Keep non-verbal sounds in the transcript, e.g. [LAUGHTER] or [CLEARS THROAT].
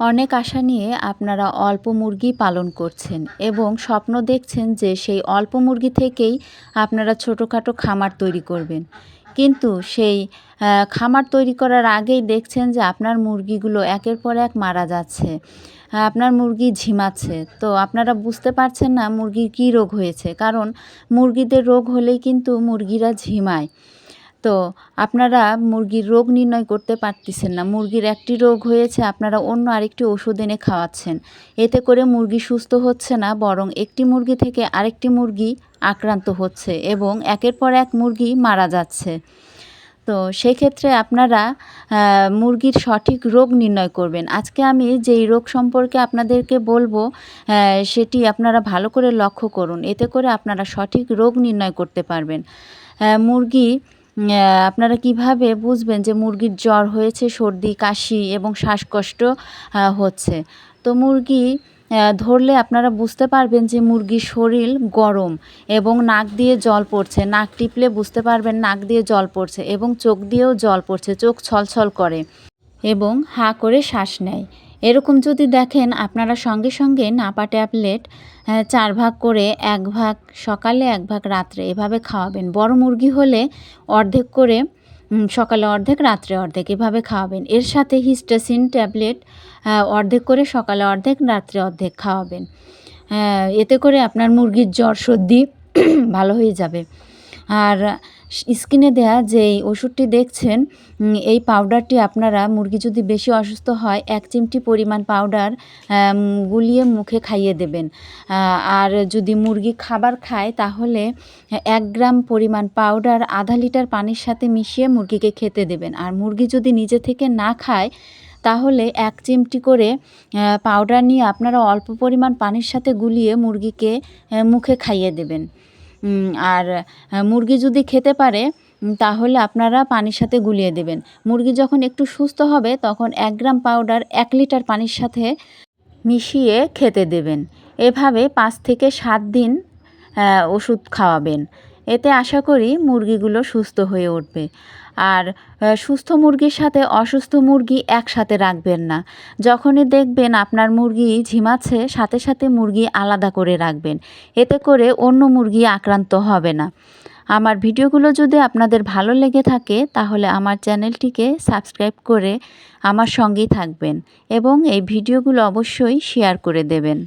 অনেক আশা নিয়ে আপনারা অল্প মুরগি পালন করছেন এবং স্বপ্ন দেখছেন যে সেই অল্প মুরগি থেকেই আপনারা ছোটোখাটো খামার তৈরি করবেন। কিন্তু সেই খামার তৈরি করার আগেই দেখছেন যে আপনার মুরগিগুলো একের পর এক মারা যাচ্ছে, আপনার মুরগি ঝিমাচ্ছে। তো আপনারা বুঝতে পারছেন না মুরগির কী রোগ হয়েছে, কারণ মুরগিদের রোগ হলেই কিন্তু মুরগিরা ঝিমায়। তো আপনারা মুরগির রোগ নির্ণয় করতে পারতেছেন না। মুরগির একটি রোগ হয়েছে, আপনারা অন্য আরেকটি ওষুধ এনে খাওয়াচ্ছেন। এতে করে মুরগি সুস্থ হচ্ছে না, বরং একটি মুরগি থেকে আরেকটি মুরগি আক্রান্ত হচ্ছে এবং একের পর এক মুরগি মারা যাচ্ছে। তো সেক্ষেত্রে আপনারা মুরগির সঠিক রোগ নির্ণয় করবেন। আজকে আমি যেই রোগ সম্পর্কে আপনাদেরকে বলব সেটি আপনারা ভালো করে লক্ষ্য করুন। এতে করে আপনারা সঠিক রোগ নির্ণয় করতে পারবেন। মুরগি আপনারা কীভাবে বুঝবেন যে মুরগির জ্বর হয়েছে, সর্দি, কাশি এবং শ্বাসকষ্ট হচ্ছে? তো মুরগি ধরলে আপনারা বুঝতে পারবেন যে মুরগির শরীর গরম এবং নাক দিয়ে জল পড়ছে। নাক টিপলে বুঝতে পারবেন নাক দিয়ে জল পড়ছে এবং চোখ দিয়েও জল পড়ছে। চোখ ছলছল করে এবং হাঁ করে শ্বাস নেয়। এরকম যদি দেখেন, আপনারা সঙ্গে সঙ্গে নাপা ট্যাবলেট চার ভাগ করে এক ভাগ সকালে, এক ভাগ রাত্রে এভাবে খাওয়াবেন। বড় মুরগি হলে অর্ধেক করে সকালে অর্ধেক, রাত্রে অর্ধেক এভাবে খাওয়াবেন। এর সাথে হিস্টাসিন ট্যাবলেট অর্ধেক করে সকালে অর্ধেক, রাত্রে অর্ধেক খাওয়াবেন। এতে করে আপনার মুরগির জ্বর সর্দি [CLEARS THROAT] ভালো হয়ে যাবে। আর স্কিনে দেয়া যে ওষুধটি দেখছেন এই পাউডারটি আপনারা মুরগি যদি বেশি অসুস্থ হয়, এক চিমটি পরিমাণ পাউডার গুলিয়ে মুখে খাইয়ে দেবেন। আর যদি মুরগি খাবার খায়, তাহলে এক গ্রাম পরিমাণ পাউডার, আধা লিটার পানির সাথে মিশিয়ে মুরগিকে খেতে দেবেন। আর মুরগি যদি নিজে থেকে না খায়, তাহলে এক চিমটি করে পাউডার নিয়ে আপনারা অল্প পরিমাণ পানির সাথে গুলিয়ে মুরগিকে মুখে খাইয়ে দেবেন। আর মুরগি যদি খেতে পারে তাহলে আপনারা পানির সাথে গুলিয়ে দেবেন। মুরগি যখন একটু সুস্থ হবে, তখন এক গ্রাম পাউডার এক লিটার পানির সাথে মিশিয়ে খেতে দেবেন। এভাবে পাঁচ থেকে সাত দিন ওষুধ খাওয়াবেন। এতে আশা করি মুরগিগুলো সুস্থ হয়ে উঠবে। আর সুস্থ মুরগির সাথে অসুস্থ মুরগি একসাথে রাখবেন না। যখনই দেখবেন আপনার মুরগি ঝিমাচ্ছে, সাথে সাথে মুরগি আলাদা করে রাখবেন। এতে করে অন্য মুরগি আক্রান্ত হবে না। আমার ভিডিওগুলো যদি আপনাদের ভালো লেগে থাকে, তাহলে আমার চ্যানেলটিকে সাবস্ক্রাইব করে আমার সঙ্গেই থাকবেন এবং এই ভিডিওগুলো অবশ্যই শেয়ার করে দেবেন।